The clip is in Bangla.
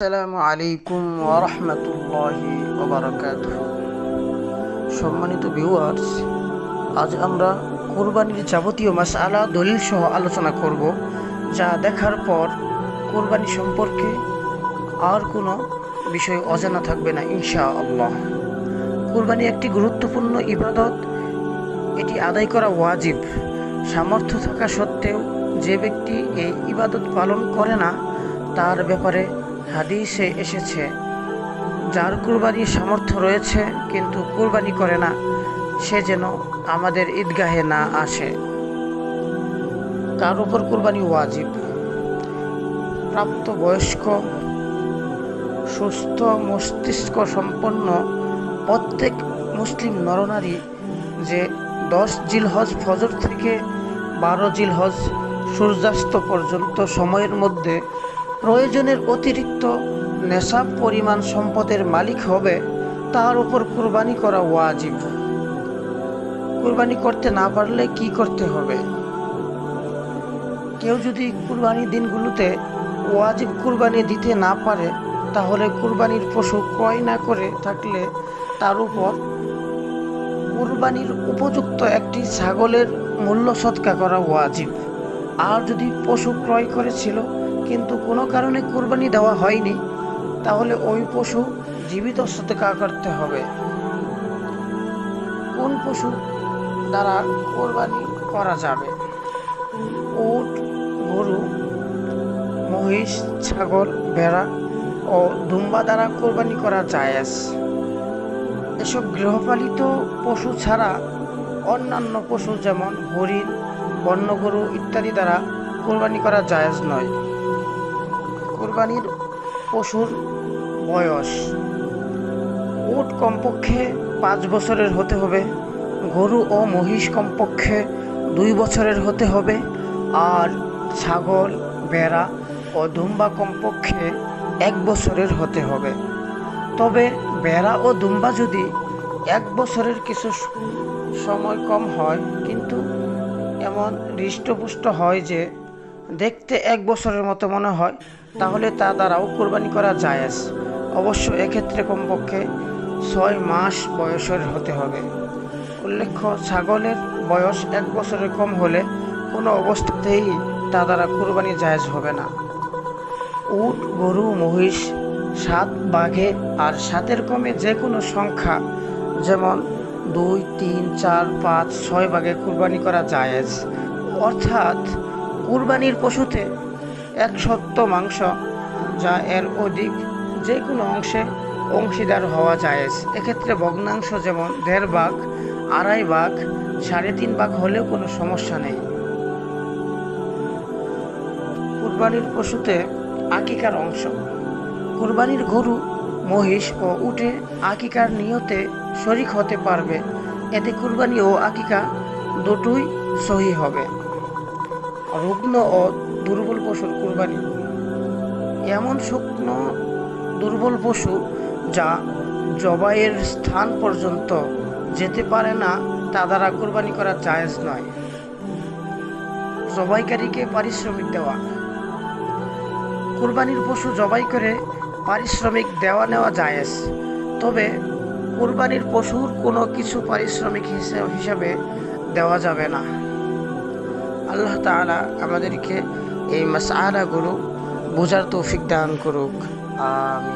আসসালামু আলাইকুম ওরহমতুল্লাহি ওবরাকাতুহ। সম্মানিত ভিউয়ার্স আজ আমরা কোরবানির যাবতীয় মাসআলা দলিল সহ আলোচনা করব, যা দেখার পর কোরবানি সম্পর্কে আর কোনো বিষয় অজানা থাকবে না ইনশা আল্লাহ কোরবানি একটি গুরুত্বপূর্ণ ইবাদত। এটি আদায় করা ওয়াজিব। সামর্থ্য থাকা সত্ত্বেও যে ব্যক্তি এই ইবাদত পালন করে না, তার ব্যাপারে হাদিসে এসেছে, যার কুরবানির সামর্থ্য রয়েছে, কিন্তু কুরবানি করে না, সে যেন আমাদের ঈদগাহে না আসে। তার উপর কুরবানি ওয়াজিব। প্রাপ্ত বয়স্ক সুস্থ মস্তিষ্ক সম্পন্ন প্রত্যেক মুসলিম নরনারী যে দশ জিলহজ ফজর থেকে বারো জিলহজ সূর্যাস্ত পর্যন্ত সময়ের মধ্যে প্রয়োজনের অতিরিক্ত নেশাব পরিমাণ সম্পদের মালিক হবে, তার উপর কুরবানি করা ওয়াজিব। কুরবানি করতে না পারলে কি করতে হবে? কেউ যদি কুরবানির দিনগুলোতে ওয়াজিব কুরবানি দিতে না পারে, তাহলে কুরবানির পশু ক্রয় না করে থাকলে তার উপর কুরবানির উপযুক্ত একটি ছাগলের মূল্য সৎকা করা ওয়াজিব। আর যদি পশু ক্রয় করেছিল কিন্তু কোনো কারণে কুরবানি দেওয়া হয়নি, তাহলে ওই পশু জীবিত সৎকা করতে হবে। কোন পশু দ্বারা কোরবানি করা যাবে? উট, গরু, মহিষ, ছাগল, ভেড়া ও দুম্বা দ্বারা কোরবানি করা জায়েজ। এসব গৃহপালিত পশু ছাড়া অন্যান্য পশু যেমন হরিণ, বন্য গরু ইত্যাদি দ্বারা কোরবানি করা জায়েজ নয়। কোরবানির পশুর বয়স। উট কমপক্ষে পাঁচ বছরের হতে হবে, গরু ও মহিষ কমপক্ষে দুই বছরের হতে হবে, আর ছাগল বেড়া ও দুম্বা কমপক্ষে এক বছরের হতে হবে। তবে বেড়া ও দুম্বা যদি এক বছরের কিছু সময় কম হয়, কিন্তু এমন হৃষ্টপুষ্ট হয় যে দেখতে এক বছরের মতো মনে হয়। তাহলে তা দ্বারাও কোরবানি করা জায়েজ। অবশ্য এক্ষেত্রে কমপক্ষে ছয় মাস বয়সের হতে হবে। উল্লেখ্য, ছাগলের বয়স এক বছরের কম হলে কোনো অবস্থাতেই তা দ্বারা কোরবানি জায়েজ হবে না। উট, গরু, মহিষ, সাত, বাঘে আর সাতের কমে যে কোনো সংখ্যা, যেমন দুই, তিন, চার, পাঁচ, ছয় ভাগে কুরবানি করা জায়েজ। অর্থাৎ কুরবানির পশুতে এক সত্য মাংস, যা এর অধিক যে কোনো অংশে অংশীদার হওয়া জায়েজ এক্ষেত্রে ভগ্নাংশ যেমন দেড় ভাগ, আড়াই ভাগ, সাড়ে তিন ভাগ হলেও কোনো সমস্যা নেই। কুরবানির পশুতে আকিকার অংশ। কুরবানির গরু, মহিষ ও উটে আকিকার নিয়তে শরিক হতে পারবে। এতে কুরবানি ও আকিকা দুটোই সহি হবে। রুগ্ন ও দুর্বল পশুর কুরবানি। এমন শুকনো, দুর্বল পশু যা জবাইয়ের স্থান পর্যন্ত যেতে পারে না, তা দ্বারা কুরবানি করা জায়েজ নয়। জবাইকারীকে পারিশ্রমিক দেওয়া। কুরবানির পশু জবাই করে পারিশ্রমিক দেওয়া নেওয়া জায়েজ। তবে কুরবানির পশুর কোনো কিছু পারিশ্রমিক হিসা- হিসাবে দেওয়া যাবে না। আল্লাহ তাআলা আমাদেরকে এই মাসআলাগুলো বোঝার তৌফিক দান করুক। আমিন